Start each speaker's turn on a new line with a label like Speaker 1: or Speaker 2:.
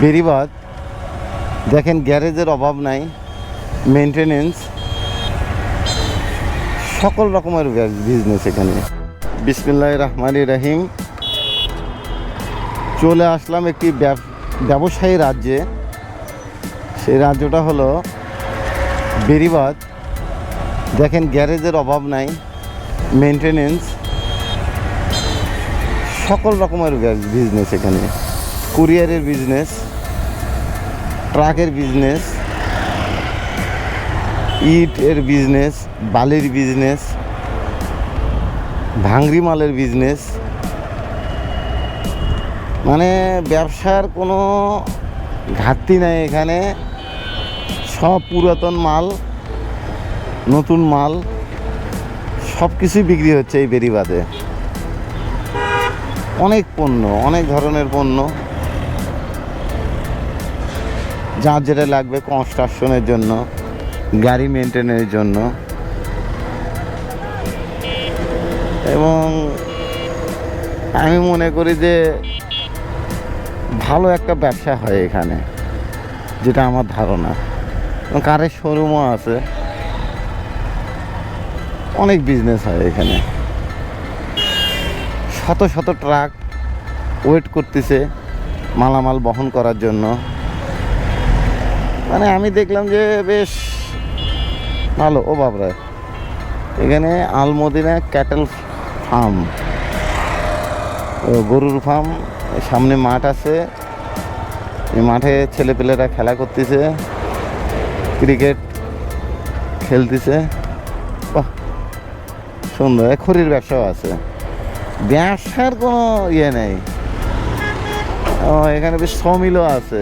Speaker 1: বেরিবাদ। দেখেন গ্যারেজের অভাব নাই মেনটেনেন্স সকল রকমের বিজনেস এখানে। বিসমিল্লাহ রহমানি রাহিম। চলে আসলাম একটি ব্যব- ব্যবসায়ী রাজ্যে। সেই রাজ্যটা হলো বেরিবাদ। দেখেন গ্যারেজের অভাব নাই মেনটেনেন্স সকল রকমের বিজনেস এখানে। কুরিয়ারের বিজনেস ট্রাকের বিজনেস ইট এর বিজনেস বালির বিজনেস ভাঙ্গরি মালের বিজনেস মানে ব্যবসার কোনো ঘাটতি নাই এখানে। সব পুরাতন মাল, নতুন মাল সব কিছুই বিক্রি হচ্ছে এই বেরিবাদে অনেক পণ্য, অনেক ধরনের পণ্য। যার যেটা লাগবে কনস্ট্রাকশনের জন্য, গাড়ি মেনটেনের জন্য। এবং আমি মনে করি যে ভালো একটা ব্যবসা হয় এখানে, যেটা আমার ধারণা। এবং কারের শোরুমও আছে। অনেক বিজনেস হয় এখানে। শত শত ট্রাক ওয়েট করতেছে মালামাল বহন করার জন্য। মানে আমি দেখলাম যে বেশ ভালো। ও বাবরা এখানে আলমদিনা ক্যাটেল ফার্ম। গরুর ফার্ম। সামনে মাঠ আছে। এই মাঠে ছেলেপেলেরা খেলা করতেছে। ক্রিকেট খেলতেছে। বাহ, সুন্দর। খড়ির ব্যবসাও আছে। ব্যবসার কোনো ইয়ে নেই। এখানে বেশ সমিলও আছে।